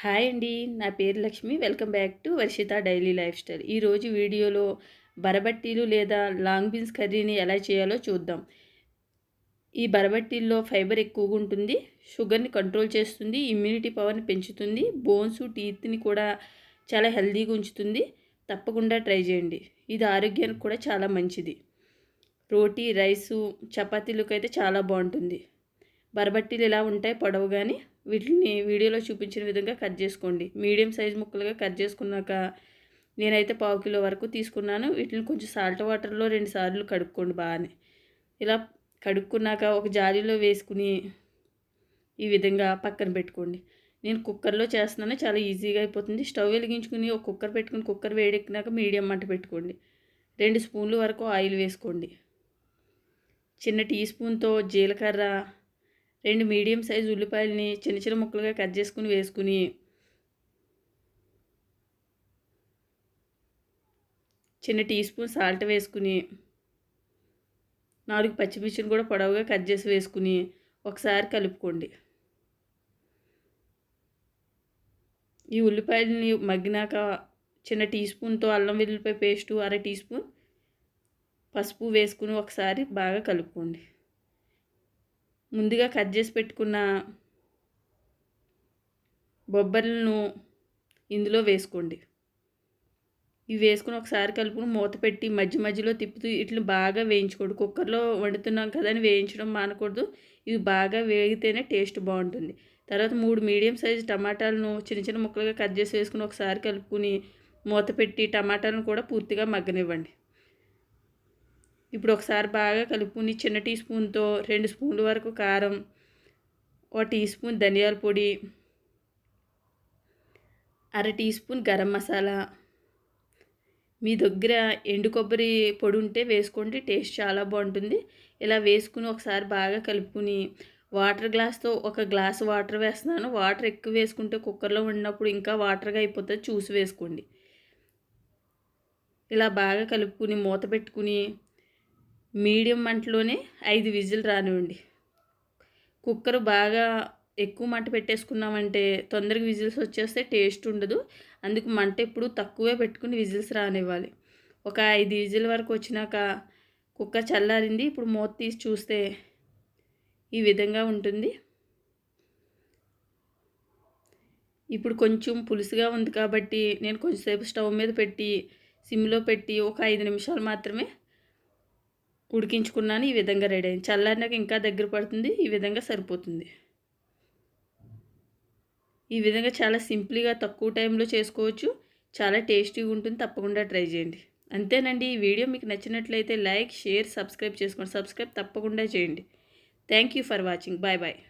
Hi అండి నా పేరు Lakshmi. Welcome back to Varshitha daily lifestyle. ఈరోజు వీడియోలో బరబట్టీలు లేదా లాంగ్ బీన్స్ కర్రీని ఎలా చేయాలో చూద్దాం. ఈ బరబట్టీల్లో ఫైబర్ ఎక్కువగా ఉంటుంది షుగర్ని కంట్రోల్ చేస్తుంది ఇమ్యూనిటీ పవర్ని పెంచుతుంది బోన్స్ టీత్ని కూడా చాలా హెల్దీగా ఉంచుతుంది. తప్పకుండా ట్రై చేయండి. ఇది ఆరోగ్యానికి కూడా చాలా మంచిది. రోటీ రైసు చపాతీలకు అయితే చాలా బాగుంటుంది. బరబట్టీలు ఇలా ఉంటాయి పొడవు కానీ వీటిని వీడియోలో చూపించిన విధంగా కట్ చేసుకోండి. మీడియం సైజ్ ముక్కలుగా కట్ చేసుకున్నాక నేనైతే పావు కిలో వరకు తీసుకున్నాను. వీటిని కొంచెం సాల్ట్ వాటర్లో రెండు సార్లు కడుక్కోండి బాగానే. ఇలా కడుక్కున్నాక ఒక జాలీలో వేసుకుని ఈ విధంగా పక్కన పెట్టుకోండి. నేను కుక్కర్లో చేస్తున్నాను. చాలా ఈజీగా అయిపోతుంది. స్టవ్ వెలిగించుకుని ఒక కుక్కర్ పెట్టుకుని కుక్కర్ వేడెక్కినాక మీడియం మంట పెట్టుకోండి. రెండు స్పూన్లు వరకు ఆయిల్ వేసుకోండి. చిన్న టీ స్పూన్తో జీలకర్ర రెండు మీడియం సైజు ఉల్లిపాయలని చిన్న చిన్న ముక్కలుగా కట్ చేసుకుని వేసుకుని చిన్న టీ స్పూన్ సాల్ట్ వేసుకుని నాలుగు పచ్చిమిర్చిని కూడా పొడవుగా కట్ చేసి వేసుకుని ఒకసారి కలుపుకోండి. ఈ ఉల్లిపాయలని మగ్గినాక చిన్న టీ స్పూన్తో అల్లం వెల్లుల్లిపాయ పేస్టు అర టీ స్పూన్ పసుపు వేసుకుని ఒకసారి బాగా కలుపుకోండి. ముందుగా కట్ చేసి పెట్టుకున్న బొబ్బర్లను ఇందులో వేసుకోండి. ఇవి వేసుకుని ఒకసారి కలుపుకుని మూత పెట్టి మధ్య మధ్యలో తిప్పుతూ ఇట్లా బాగా వేయించుకోండి. కుక్కర్లో వండుతున్నాం కదా అని వేయించడం మానకూడదు. ఇవి బాగా వేగితేనే టేస్ట్ బాగుంటుంది. తర్వాత మూడు మీడియం సైజు టమాటాలను చిన్న చిన్న ముక్కలుగా కట్ చేసి వేసుకుని ఒకసారి కలుపుకుని మూత పెట్టి టమాటాలను కూడా పూర్తిగా మగ్గనివ్వండి. ఇప్పుడు ఒకసారి బాగా కలుపుకుని చిన్న టీ స్పూన్తో రెండు స్పూన్ల వరకు కారం ఒక టీ స్పూన్ ధనియాల పొడి అర టీ స్పూన్ గరం మసాలా. మీ దగ్గర ఎండు కొబ్బరి పొడి ఉంటే వేసుకోండి టేస్ట్ చాలా బాగుంటుంది. ఇలా వేసుకుని ఒకసారి బాగా కలుపుకుని వాటర్ గ్లాస్తో ఒక గ్లాస్ వాటర్ వేస్తున్నాను. వాటర్ ఎక్కువ వేసుకుంటే కుక్కర్లో ఉన్నప్పుడు ఇంకా వాటర్గా అయిపోతుంది చూసి వేసుకోండి. ఇలా బాగా కలుపుకుని మూత పెట్టుకుని మీడియం మంటలోనే ఐదు విజిల్ రానివ్వండి. కుక్కర్ బాగా ఎక్కువ మంట పెట్టేసుకున్నామంటే తొందరగా విజిల్స్ వచ్చేస్తే టేస్ట్ ఉండదు. అందుకు మంట ఎప్పుడు తక్కువే పెట్టుకుని విజిల్స్ రానివ్వాలి. ఒక ఐదు విజిల్ వరకు వచ్చినాక కుక్కర్ చల్లారింది. ఇప్పుడు మూత తీసి చూస్తే ఈ విధంగా ఉంటుంది. ఇప్పుడు కొంచెం పులుసుగా ఉంది కాబట్టి నేను కొంచెంసేపు స్టవ్ మీద పెట్టి సిమ్లో పెట్టి ఒక ఐదు నిమిషాలు మాత్రమే ఉడికించుకున్నాను ఈ విధంగా రెడీ అయింది. చల్లారినాక ఇంకా దగ్గర పడుతుంది ఈ విధంగా సరిపోతుంది. ఈ విధంగా చాలా సింపుల్గా తక్కువ టైంలో చేసుకోవచ్చు. చాలా టేస్టీగా ఉంటుంది తప్పకుండా ట్రై చేయండి. అంతేనండి ఈ వీడియో మీకు నచ్చినట్లయితే లైక్ షేర్ సబ్స్క్రైబ్ చేసుకోండి. సబ్స్క్రైబ్ తప్పకుండా చేయండి. Thank you for watching. Bye bye.